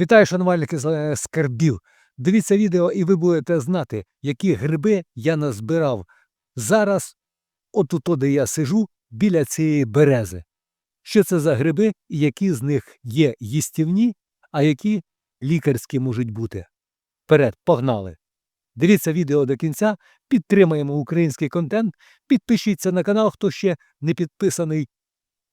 Вітаю, шанувальники е, скарбів. Дивіться відео, і ви будете знати, які гриби я назбирав зараз, отут, де я сижу, біля цієї берези. Що це за гриби і які з них є їстівні, а які лікарські можуть бути. Вперед, погнали! Дивіться відео до кінця, підтримаємо український контент, підпишіться на канал, хто ще не підписаний.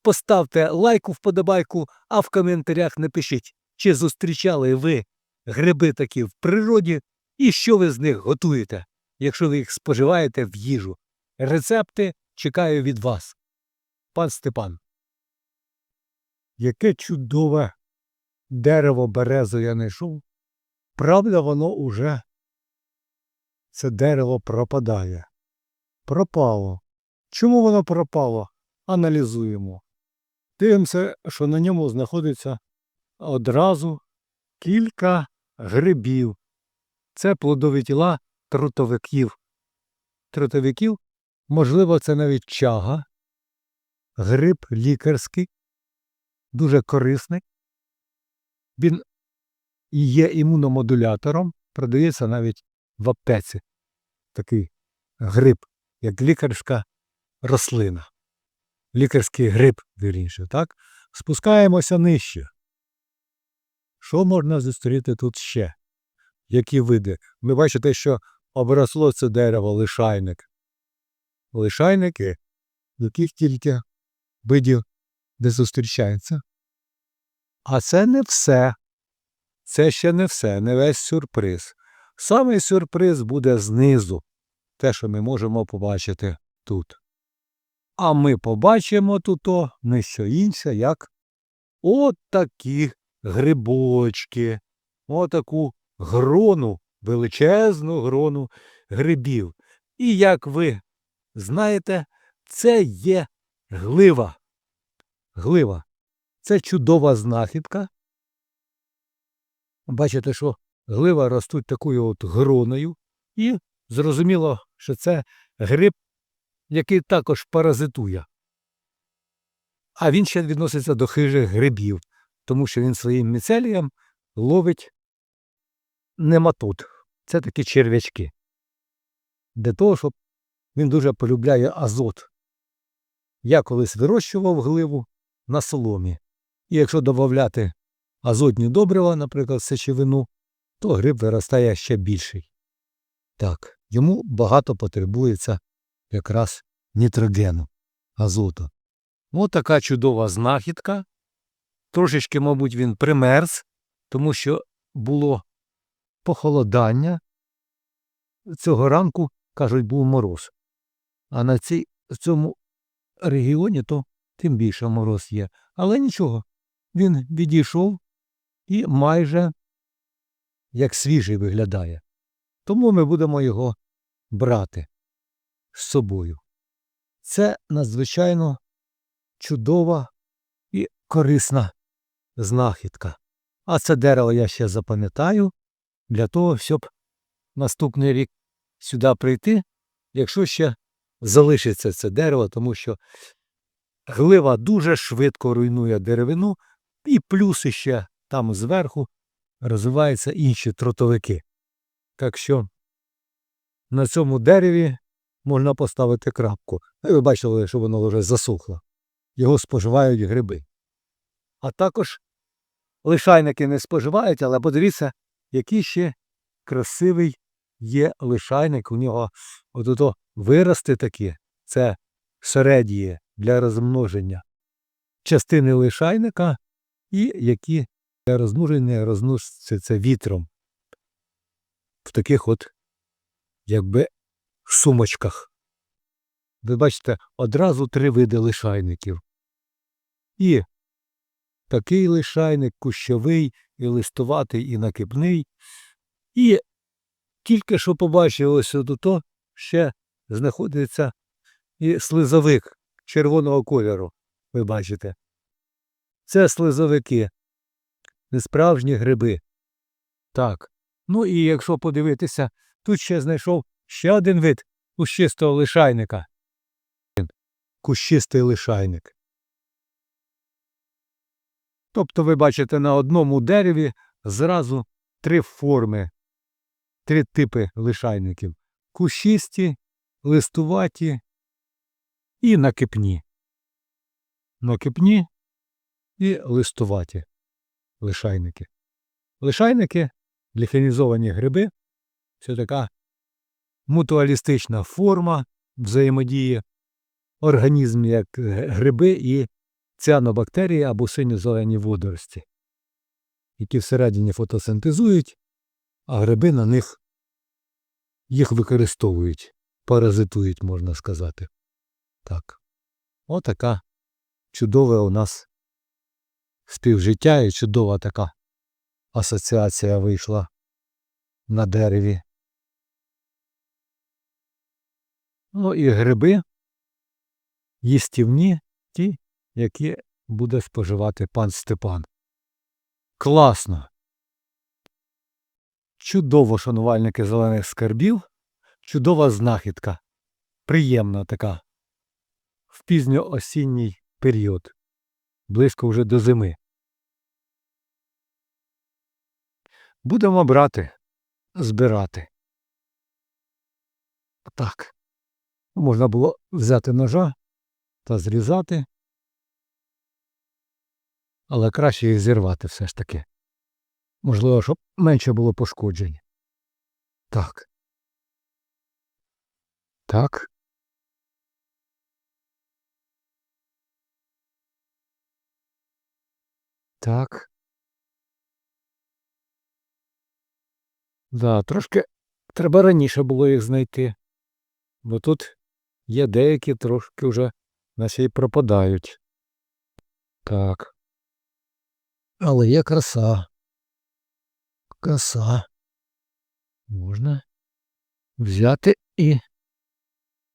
Поставте лайку вподобайку, а в коментарях напишіть, чи зустрічали ви гриби такі в природі і що ви з них готуєте, якщо ви їх споживаєте в їжу. Рецепти чекаю від вас. Пан Степан. Яке чудове дерево березу я знайшов. Правда, воно уже це дерево пропадає. Пропало. Чому воно пропало? Аналізуємо. Дивимося, що на ньому знаходиться одразу кілька грибів. Це плодові тіла трутовиків. Трутовиків, можливо, це навіть чага, гриб лікарський, дуже корисний. Він є імуномодулятором, продається навіть в аптеці. Такий гриб, як лікарська рослина. Лікарський гриб, вірніше, так? Спускаємося нижче. Що можна зустріти тут ще? Які види? Ви бачите, що обросло це дерево лишайник. Лишайники, яких тільки видів не зустрічаються. А це не все. Це ще не все, не весь сюрприз. Самий сюрприз буде знизу, те, що ми можемо побачити тут. А ми побачимо тут не що інше, як от такі грибочки, отаку грону, величезну грону грибів. І як ви знаєте, це є глива. Глива це чудова знахідка. Бачите, що глива ростуть такою от гроною, і зрозуміло, що це гриб, який також паразитує. А він ще відноситься до хижих грибів, тому що він своїм міцелієм ловить нематод. Це такі черв'ячки. Для того, щоб він дуже полюбляє азот. Я колись вирощував гливу на соломі. І якщо додати азотні добрива, наприклад, сечовину, то гриб виростає ще більший. Так, йому багато потребується якраз нітрогену, азоту. Ось така чудова знахідка. Трошечки, мабуть, він примерз, тому що було похолодання. Цього ранку, кажуть, був мороз. А на цій, в цьому регіоні то тим більше мороз є. Але нічого, він відійшов і майже як свіжий виглядає. Тому ми будемо його брати з собою. Це надзвичайно чудова і корисна знахідка. А це дерево я ще запам'ятаю для того, щоб наступний рік сюди прийти, якщо ще залишиться це дерево, тому що глива дуже швидко руйнує деревину, і плюс ще там зверху розвиваються інші тротовики. Так що на цьому дереві можна поставити крапку. І Ви бачили, що воно вже засухло. Його споживають гриби. А також лишайники не споживають, але подивіться, який ще красивий є лишайник. У нього от вирости такі. Це середії для розмноження частини лишайника, і які для розмноження розносяться вітром в таких от, якби, сумочках. Ви бачите, одразу три види лишайників. І такий лишайник, кущовий, і листуватий, і накипний. І тільки що побачилося до то, ще знаходиться і слизовик червоного кольору, ви бачите. Це слизовики, несправжні гриби. Так. Ну і якщо подивитися, тут ще знайшов ще один вид кущистого лишайника. Кущистий лишайник. Тобто ви бачите на одному дереві зразу три форми, три типи лишайників: кущисті, листуваті і накипні. Накипні і листуваті лишайники. Лишайники, ліхенізовані гриби це така мутуалістична форма взаємодії організмів як гриби і ціанобактерії або синьо-зелені водорості, які всередині фотосинтезують, а гриби на них їх використовують, паразитують, можна сказати. Так. Отака чудове у нас співжиття і чудова така асоціація вийшла на дереві. Ну і гриби їстівні ті, які буде споживати пан Степан. Класно. Чудово, шанувальники зелених скарбів. Чудова знахідка. Приємна така. В пізньоосінній період. Близько вже до зими. Будемо брати, збирати. Так. Можна було взяти ножа та зрізати, але краще їх зірвати все ж таки. Можливо, щоб менше було пошкоджень. Так. Так. Так. Да, трошки треба раніше було їх знайти. Бо тут є деякі трошки вже наче й пропадають. Так. Але є краса. Краса. Можна взяти і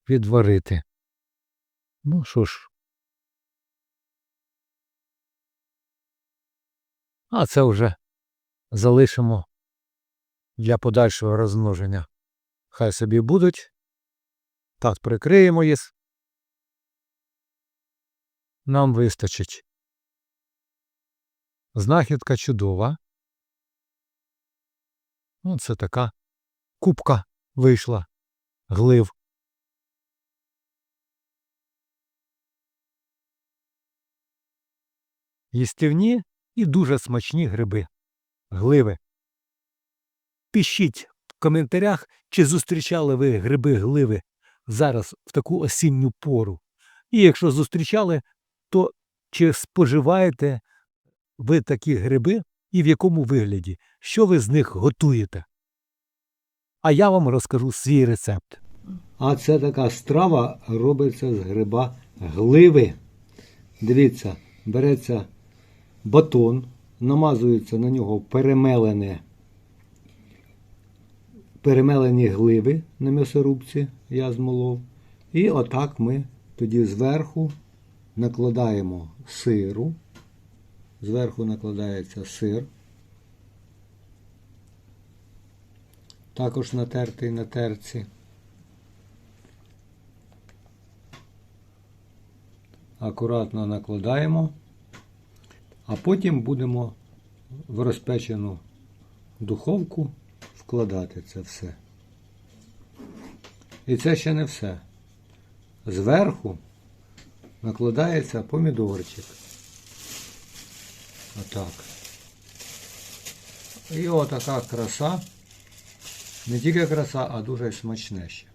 відварити. Ну що ж. А це вже залишимо для подальшого розмноження. Хай собі будуть. Так, прикриємо їх. Нам вистачить. Знахідка чудова. Оце така кубка вийшла. Глив. Їстівні і дуже смачні гриби. Гливи. Пишіть в коментарях, чи зустрічали ви гриби гливи зараз в таку осінню пору. І якщо зустрічали, то чи споживаєте ви такі гриби і в якому вигляді? Що ви з них готуєте? А я вам розкажу свій рецепт. А це така страва робиться з гриба гливи. Дивіться, береться батон, намазується на нього перемелене, перемелені гливи на м'ясорубці, я змолов. І отак ми тоді зверху накладаємо сиру. Зверху накладається сир. Також натертий на терці. акуратно накладаємо, а потім будемо в розпечену духовку вкладати це все. І це ще не все. Зверху накладається помідорчик. Отак. І отака краса. Не тільки краса, а дуже смачне ще.